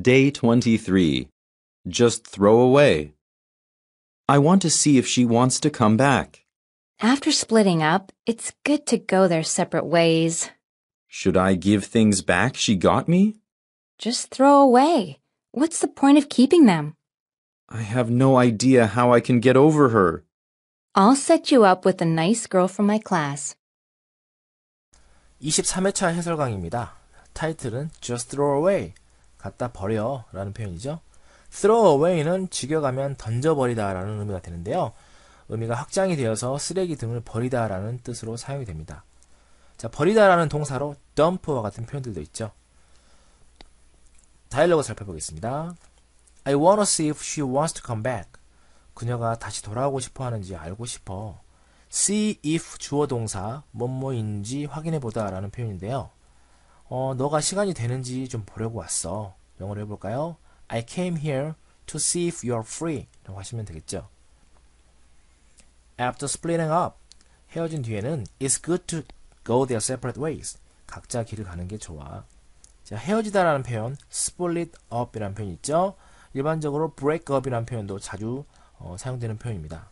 Day 23. Just throw away. I want to see if she wants to come back. After splitting up, it's good to go their separate ways. Should I give things back she got me? Just throw away. What's the point of keeping them? I have no idea how I can get over her. I'll set you up with a nice girl from my class. 23회차 해설 강의입니다. 타이틀은 Just Throw Away, 갖다 버려 라는 표현이죠. Throw away는 직역하면 던져버리다 라는 의미가 되는데요. 의미가 확장이 되어서 쓰레기 등을 버리다 라는 뜻으로 사용이 됩니다. 자, 버리다 라는 동사로 dump와 같은 표현들도 있죠. 다이얼로그 살펴보겠습니다. I wanna see if she wants to come back. 그녀가 다시 돌아오고 싶어 하는지 알고 싶어. see if 주어 동사 뭐뭐인지 확인해 보다 라는 표현인데요. 어, 너가 시간이 되는지 좀 보려고 왔어. 영어로 해볼까요? I came here to see if you're free 라고 하시면 되겠죠. After splitting up 헤어진 뒤에는 It's good to go their separate ways 각자 길을 가는 게 좋아. 자, 헤어지다라는 표현 split up이라는 표현 있죠. 일반적으로 break up이라는 표현도 자주 어, 사용되는 표현입니다.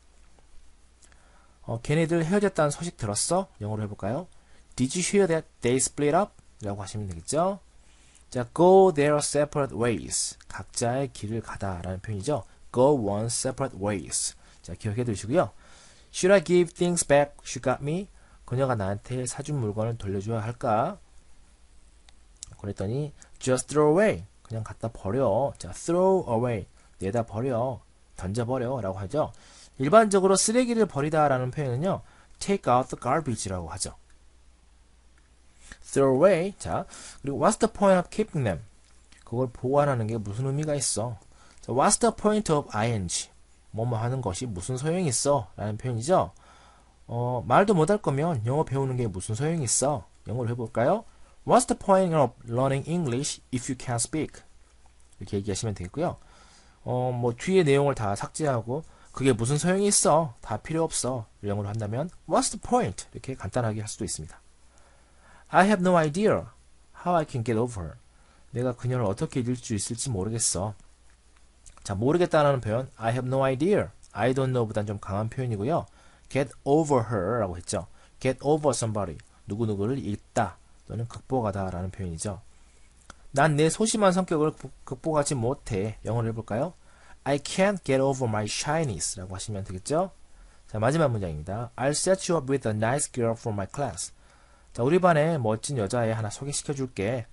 어, 걔네들 헤어졌다는 소식 들었어? 영어로 해볼까요? Did you hear that they split up? 라고 하시면 되겠죠. 자, go their separate ways. 각자의 길을 가다 라는 표현이죠. go one separate ways. 자, 기억해 두시고요. Should I give things back she got me? 그녀가 나한테 사준 물건을 돌려줘야 할까? 그랬더니 just throw away. 그냥 갖다 버려. 자, throw away. 내다 버려. 던져버려. 라고 하죠. 일반적으로 쓰레기를 버리다 라는 표현은요. take out the garbage라고 하죠. Throw away. 자, 그리고 what's the point of keeping them? 그걸 보관하는 게 무슨 의미가 있어? 자, what's the point of ing? 뭐뭐 하는 것이 무슨 소용이 있어? 라는 표현이죠. 어, 말도 못할 거면 영어 배우는 게 무슨 소용이 있어? 영어로 해볼까요? What's the point of learning English if you can't speak? 이렇게 얘기하시면 되겠고요. 어, 뭐 뒤에 내용을 다 삭제하고 그게 무슨 소용이 있어? 다 필요 없어. 영어로 한다면 What's the point? 이렇게 간단하게 할 수도 있습니다. I have no idea how I can get over. 내가 그녀를 어떻게 이길 수 있을지 모르겠어. 자, 모르겠다는 표현 I have no idea. I don't know보단 좀 강한 표현이고요. get over her 라고 했죠. get over somebody. 누구누구를 읽다 또는 극복하다 라는 표현이죠. 난 내 소심한 성격을 극복하지 못해. 영어로 해볼까요? I can't get over my shyness 라고 하시면 되겠죠. 자, 마지막 문장입니다. I'll set you up with a nice girl from my class. 자, 우리 반에 멋진 여자애 하나 소개시켜 줄게.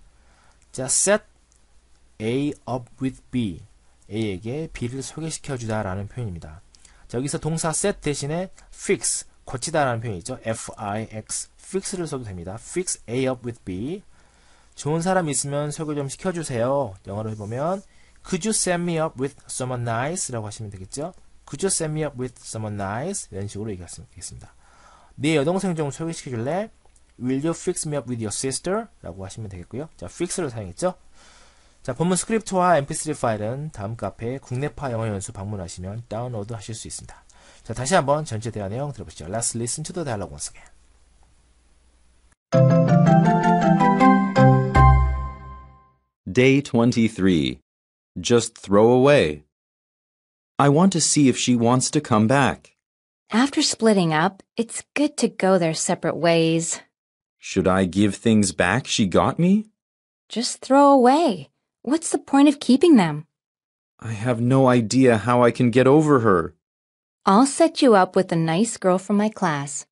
자, set A up with B. A에게 B를 소개시켜 주다 라는 표현입니다. 자, 여기서 동사 set 대신에 fix, 고치다 라는 표현이 있죠. F-I-X, fix를 써도 됩니다. fix A up with B. 좋은 사람 있으면 소개 좀 시켜주세요. 영어로 해보면 Could you set me up with someone nice? 라고 하시면 되겠죠. Could you set me up with someone nice? 이런 식으로 얘기하시면 되겠습니다. 네 여동생 좀 소개시켜줄래? Will you fix me up with your sister? 라고 하시면 되겠고요. 자, fix를 사용했죠. 자, 본문 스크립트와 mp3 파일은 다음 카페 국내파 영어 연수 방문하시면 다운로드 하실 수 있습니다. 자, 다시 한번 전체 대화 내용 들어보시죠. Let's listen to the dialogue once again. Day 23. Just throw away. I want to see if she wants to come back. After splitting up, it's good to go their separate ways. Should I give things back she got me? Just throw away. What's the point of keeping them? I have no idea how I can get over her. I'll set you up with a nice girl from my class.